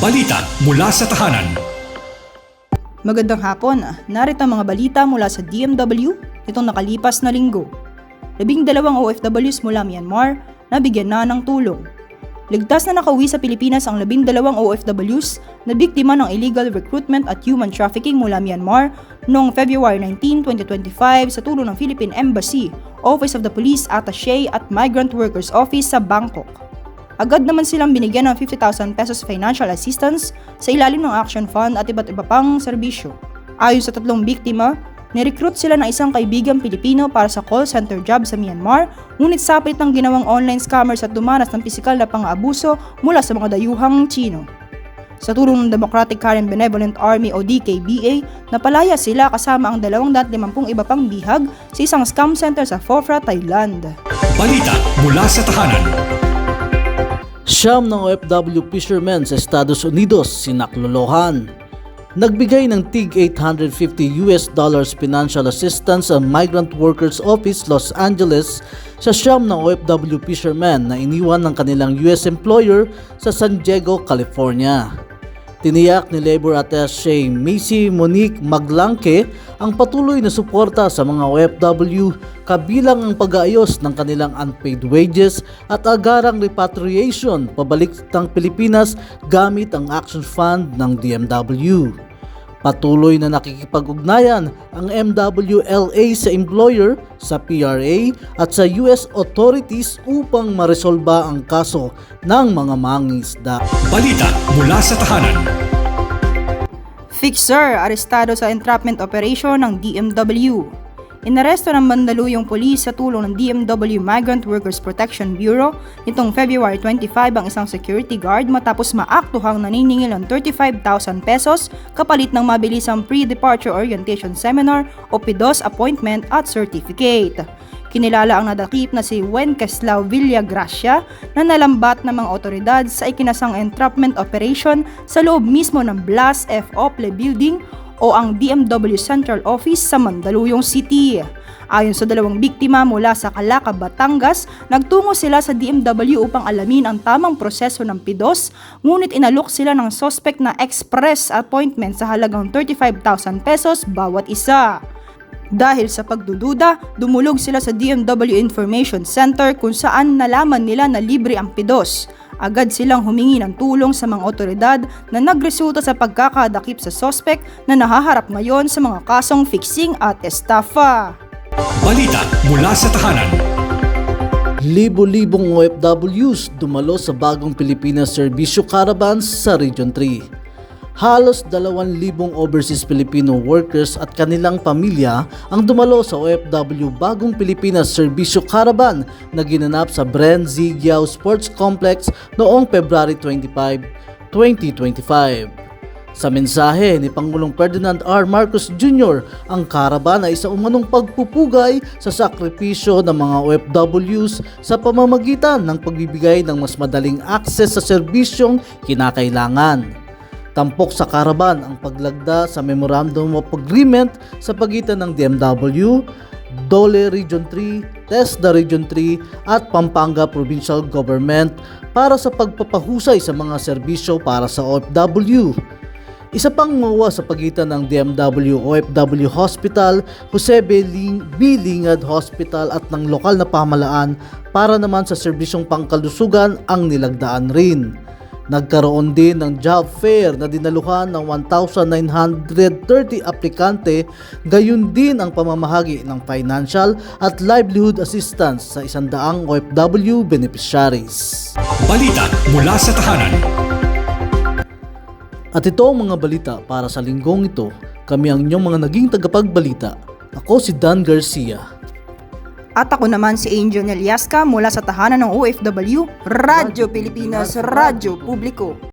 Balita mula sa tahanan. Magandang hapon. Narito ang mga balita mula sa DMW nitong nakalipas na linggo. Labing dalawang OFWs mula Myanmar na bigyan na ng tulong. Ligtas na nakauwi sa Pilipinas ang labing dalawang OFWs na biktima ng illegal recruitment at human trafficking mula Myanmar noong February 19, 2025 sa tulong ng Philippine Embassy, Office of the Police Attaché at Migrant Workers Office sa Bangkok. Agad naman silang binigyan ng 50,000 pesos financial assistance sa ilalim ng Action Fund at iba't iba pang serbisyo. Ayon sa tatlong biktima, nirecruit sila ng isang kaibigang Pilipino para sa call center job sa Myanmar, ngunit sapit ng ginawang online scammers at dumanas ng pisikal na pang-abuso mula sa mga dayuhang Chino. Sa tulong ng Democratic Karen Benevolent Army o DKBA, napalaya sila kasama ang 250 iba pang bihag sa isang scam center sa Phofra, Thailand. Balita mula sa tahanan. Siyam ng OFW fishermen sa Estados Unidos sinaklolohan. Nagbigay ng TIG 850 US dollars financial assistance ang Migrant Workers Office Los Angeles sa siyam ng OFW fishermen na iniwan ng kanilang US employer sa San Diego, California. Tiniyak ni Labor Attaché Macy Monique Maglanque ang patuloy na suporta sa mga OFW kabilang ang pag-aayos ng kanilang unpaid wages at agarang repatriation pabalik ng Pilipinas gamit ang Action Fund ng DMW. Patuloy na nakikipag-ugnayan ang MWLA sa employer, sa PRA at sa US authorities upang maresolba ang kaso ng mga mangisda. Balita mula sa tahanan. Fixer, arestado sa entrapment operation ng DMW. Inaresto ng Mandaluyong Police sa tulong ng DMW Migrant Workers Protection Bureau nitong February 25 ang isang security guard matapos maaktuhang naniningil ng 35,000 pesos kapalit ng mabilisang pre-departure orientation seminar o PIDOS appointment at certificate. Kinilala ang nadakip na si Wenceslao Villagracia na nalambat ng mga otoridad sa ikinasang entrapment operation sa loob mismo ng Blas F. Ople Building o ang DMW Central Office sa Mandaluyong City. Ayon sa dalawang biktima mula sa Calaca, Batangas, nagtungo sila sa DMW upang alamin ang tamang proseso ng PIDOS, ngunit inalok sila ng suspect na express appointment sa halagang 35,000 pesos bawat isa. Dahil sa pagdududa, dumulog sila sa DMW Information Center kung saan nalaman nila na libre ang PIDOS. Agad silang humingi ng tulong sa mga otoridad na nagresulta sa pagkakadakip sa sospek na nahaharap ngayon sa mga kasong fixing at estafa. Balita mula sa tahanan. Libo-libong OFWs dumalo sa bagong Pilipinas Serbisyo Caravans sa Region 3. Halos 2,000 overseas Filipino workers at kanilang pamilya ang dumalo sa OFW Bagong Pilipinas Serbisyo Caravan na ginanap sa Bren Zigyao Sports Complex noong February 25, 2025. Sa mensahe ni Pangulong Ferdinand R. Marcos Jr., ang caravan ay isa umanong pagpupugay sa sakripisyo ng mga OFWs sa pamamagitan ng pagbibigay ng mas madaling akses sa serbisyong kinakailangan. Tampok sa caravan ang paglagda sa Memorandum of Agreement sa pagitan ng DMW, Dole Region 3, TESDA Region 3 at Pampanga Provincial Government para sa pagpapahusay sa mga serbisyo para sa OFW. Isa pang mawa sa pagitan ng DMW OFW Hospital, Jose B. Lingad Hospital at ng lokal na pamalaan para naman sa serbisyong pangkalusugan ang nilagdaan rin. Nagkaroon din ng job fair na dinaluhan ng 1,930 aplikante, gayon din ang pamamahagi ng financial at livelihood assistance sa isandaang OFW beneficiaries. Balita mula sa tahanan. At ito ang mga balita para sa linggong ito. Kami ang inyong mga naging tagapagbalita. Ako si Dan Garcia. At ako naman si Angel Neliasca mula sa tahanan ng OFW, Radyo Pilipinas, Radyo Publiko.